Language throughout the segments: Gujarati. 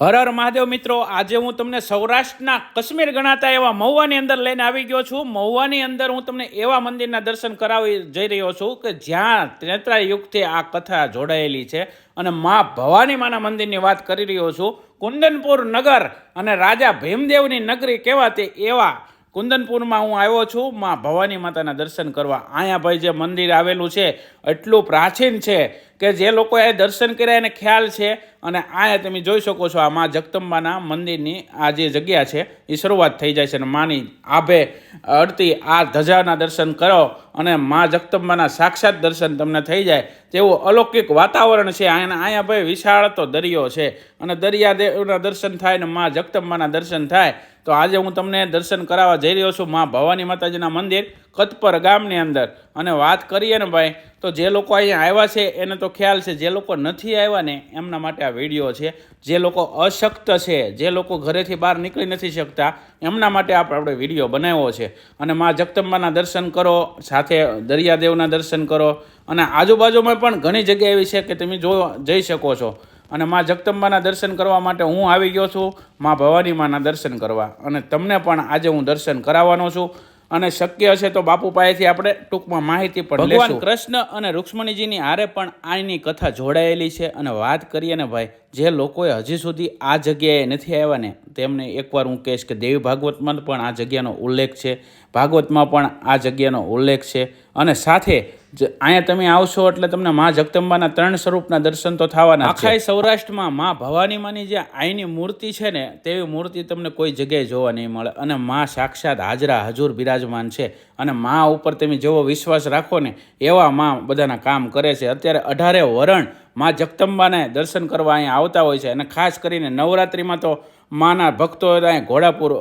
હર હર મહાદેવ મિત્રો, આજે હું તમને સૌરાષ્ટ્રના કાશ્મીર ગણાતા એવા મહુવાની અંદર લઈને આવી ગયો છું. મહુવાની અંદર હું તમને એવા મંદિરના દર્શન કરાવી જઈ રહ્યો છું કે જ્યાં ત્રેતા યુગથી આ કથા જોડાયેલી છે અને મા ભવાની માના મંદિરની વાત કરી રહ્યો છું. કુંદનપુર નગર અને રાજા ભીમદેવની નગરી કહેવાતી એવા કુંદનપુરમાં હું આવ્યો છું, માં ભવાની માતાના દર્શન કરવા. અહીંયા ભાઈ જે મંદિર આવેલું છે, એટલું પ્રાચીન છે કે જે લોકોએ દર્શન કર્યા એને ખ્યાલ છે અને અહીંયા તમે જોઈ શકો છો આ મા જગદંબાના મંદિરની આ જે જગ્યા છે, એ શરૂઆત થઈ જાય છે અને માની આભે અડતી આ ધજાના દર્શન કરો અને મા જગદંબાના સાક્ષાત દર્શન તમને થઈ જાય તેવું અલૌકિક વાતાવરણ છે. અહીંયા અહીંયા ભાઈ વિશાળ તો દરિયો છે અને દરિયાદેવના દર્શન થાય ને મા જગદંબાના દર્શન થાય તો આજે હું તમને દર્શન કરાવવા જઈ રહ્યો છું મા ભવાની માતાજીના મંદિર, કતપર ગામની અંદર. અને વાત કરીએ ને ભાઈ, તો જે લોકો અહીંયા આવ્યા છે, એને તો ખ્યાલ છે, જે લોકો નથી આવ્યા ને, એમના માટે આ વીડિયો છે. જે લોકો અશક્ત છે, જે લોકો ઘરેથી બહાર નીકળી નથી શકતા, એમના માટે આપણે વીડિયો બનાવ્યો છે. અને મા જગદંબાના દર્શન કરો, સાથે દરિયાદેવના દર્શન કરો. અને આજુબાજુમાં પણ ઘણી જગ્યા એવી છે કે તમે જો જઈ શકો છો. અને મા જગદંબાના દર્શન કરવા માટે હું આવી ગયો છું મા ભવાની માના દર્શન કરવા. અને તમને પણ આજે હું દર્શન કરાવવાનો છું. અને શક્ય હશે તો બાપુ પાસેથી આપણે ટૂંકમાં માહિતી પણ ભગવાન કૃષ્ણ અને રૂક્ષ્મણીજીની હારે પણ આની કથા જોડાયેલી છે. અને વાત કરીએ ને ભાઈ જે લોકોએ હજી સુધી આ જગ્યાએ નથી આવ્યા ને, તેમને એકવાર હું કહીશ કે દેવી ભાગવતમાં પણ આ જગ્યાનો ઉલ્લેખ છે. ભાગવતમાં પણ આ જગ્યાનો ઉલ્લેખ છે. અને સાથે જ અહીંયા તમે આવશો એટલે તમને મા જગદંબાના ત્રણ સ્વરૂપના દર્શન તો થવાના આખા સૌરાષ્ટ્રમાં મા ભવાનીમાંની જે આઈની મૂર્તિ છે ને, તેવી મૂર્તિ તમને કોઈ જગ્યાએ જોવા નહીં મળે. અને મા સાક્ષાત હાજરા, હજુર બિરાજમાન છે. અને મા ઉપર તમે જેવો વિશ્વાસ રાખો ને, એવા મા બધાના કામ કરે છે. અત્યારે અઢારે વરણ મા જગદંબાને દર્શન કરવા અહીંયા આવતા હોય છે અને ખાસ કરીને નવરાત્રિમાં તો માના ભક્તો અહીંયા ઘોડાપુર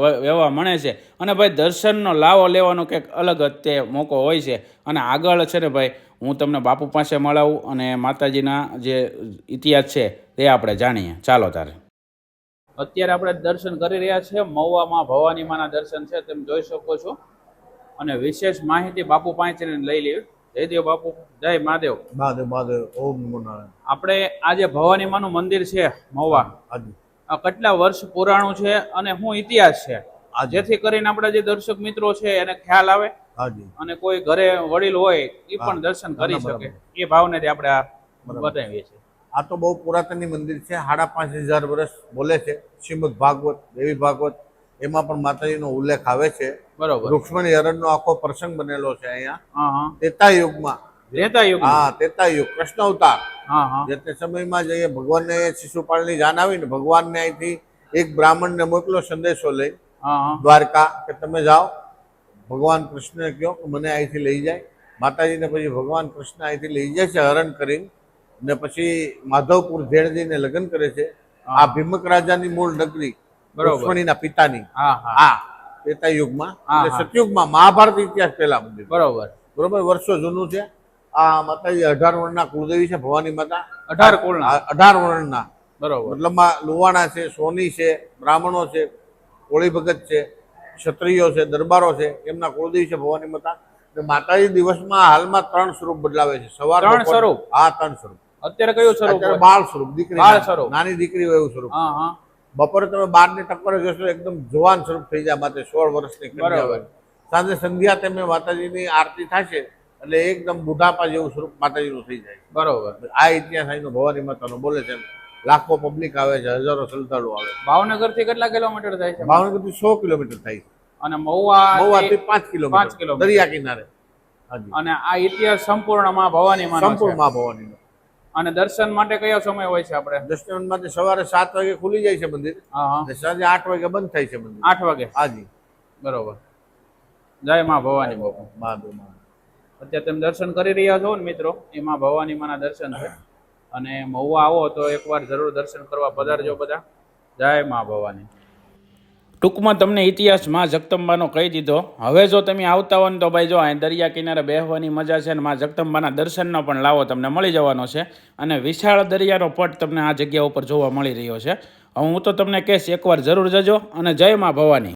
વહેવા મળે છે. અને ભાઈ દર્શનનો લાવો લેવાનો કંઈક અલગ જ તે મોકો હોય છે. અને આગળ છે ને ભાઈ, હું તમને બાપુ પાસે મળાવું અને માતાજીના જે ઇતિહાસ છે તે આપણે જાણીએ. ચાલો તારે. અત્યારે આપણે દર્શન કરી રહ્યા છીએ મહુવામાં ભવાની માના દર્શન છે, તેમ જોઈ શકો છો. અને વિશેષ માહિતી બાપુ પાંચને લઈ લેવી જયદેવ બાપુ જય મહાદેવ. મહાદેવ મહાદેવ ઓમ નમો નારાયણ. આપણે આજે ભવાની માનું મંદિર છે મહુવા. કેટલા વર્ષ પુરાણું છે અને શું ઇતિહાસ છે. જેથી કરીને આપણા જે દર્શક મિત્રો છે એને ખ્યાલ આવે હાજી અને કોઈ ઘરે વડીલ હોય એ પણ દર્શન કરી શકે. એ ભાવનેથી આપણે આ. બતાવીએ છીએ. આ તો બહુ પુરાતનની મંદિર છે સાડા પાંચ હજાર વર્ષ બોલે છે. શ્રીમદ ભાગવત દેવી ભાગવત એમાં પણ માતાજીનો ઉલ્લેખ આવે છે. બરોબર. રુક્ષ્મણી હરણનો આખો પ્રસંગ બનેલો છે અહીંયા. તેતા ત્રેતા યુગમાં. રેતા યુગ હા તેતા યુગ કૃષ્ણ અવતાર. હા હા. જે તે સમયમાં જઈએ ભગવાનને શિશુપાળની જાન આવી ને ભગવાનને અહીંથી એક બ્રાહ્મણને મોકલો સંદેશો લઈ. દ્વારકા કે તમે જાઓ. ભગવાન કૃષ્ણને કહો કે મને અહીંથી લઈ જાય. માતાજીને પછી ભગવાન કૃષ્ણ અહીંથી લઈ જાય છે હરણ કરીને. ને પછી માધવપુર જેણજીને લગ્ન કરે છે. આ ભીમક રાજાની મૂળ નગરી. રૂક્ષ્મણીના પિતાની. હા ત્રેતા યુગમાં. એટલે સતયુગમાં મહાભારત ઇતિહાસ પહેલા મંદિર. બરોબર. બરોબર વર્ષો જૂનું છે. આ માતાજી અઢાર વર્ણના કુળદેવી છે ભવાની માતા. અઢાર કુળના? અઢાર વર્ણના. બરોબર. મતલબમાં લુવાણા છે સોની છે બ્રાહ્મણો છે કોળી ભગત છે ક્ષત્રિયો છે દરબારો છે એમના કુળદેવી છે ભવાની માતા. માતાજી દિવસમાં હાલમાં ત્રણ સ્વરૂપ બદલાવે છે. સવાર ત્રણ સ્વરૂપ? હા ત્રણ સ્વરૂપ. અત્યારે કયું સ્વરૂપ બાળ સ્વરૂપ દીકરી બાળ સ્વરૂપ. નાની દીકરી હોય એવું સ્વરૂપ. હા હા. બપોરે તમે બારની ટક્કરે જશો એકદમ જવાન સ્વરૂપ થઈ જાય માતે સોળ વર્ષની બરાબર. સાંજે સંધ્યા તમે માતાજીની આરતી થશે એટલે એકદમ બુઢાપા જેવું સ્વરૂપ માતાજીનું થઈ જાય. બરોબર. આ ઇતિહાસ અહીંનો ભવાની માતાનો બોલે છે લાખો પબ્લિક આવે છે હજારો શ્રદ્ધાળુ આવે ભાવનગરથી કેટલા કિલોમીટર થાય છે? ભાવનગરથી સો કિલોમીટર થાય છે. અને મહુવા મહુવાથી પાંચ પાંચ કિલોમીટર. કિલોમીટર. દરિયા કિનારે. અને આ ઇતિહાસ સંપૂર્ણમાં ભવાની સંપૂર્ણમાં ભવાની અને દર્શન માટે કયો સમય હોય છે આપણે? દર્શન માટે સવારે સાત વાગે ખુલી જાય છે મંદિર. હા હા. સાંજે આઠ વાગે બંધ થાય છે મંદિર. આઠ વાગે? હાજી બરોબર. જય માં ભવાની બાપુ. મહાદેવ. અત્યારે તમે દર્શન કરી રહ્યા છો ને મિત્રો એમાં ભવાની માના દર્શન છે. અને મહુવા આવો તો એકવાર જરૂર દર્શન કરવા પધારજો બધા. જય મા ભવાની. ટૂંકમાં તમને ઇતિહાસમાં જગદંબાનો કહી દીધો. હવે જો તમે આવતા હો ને તો ભાઈ જો અહીં દરિયા કિનારે બેહવાની મજા છે અને માં જગદંબાના દર્શનનો પણ લાવો તમને મળી જવાનો છે. અને વિશાળ દરિયાનો પટ તમને આ જગ્યા ઉપર જોવા મળી રહ્યો છે. હું તો તમને કહીશ, એકવાર જરૂર જજો અને જય માં ભવાની.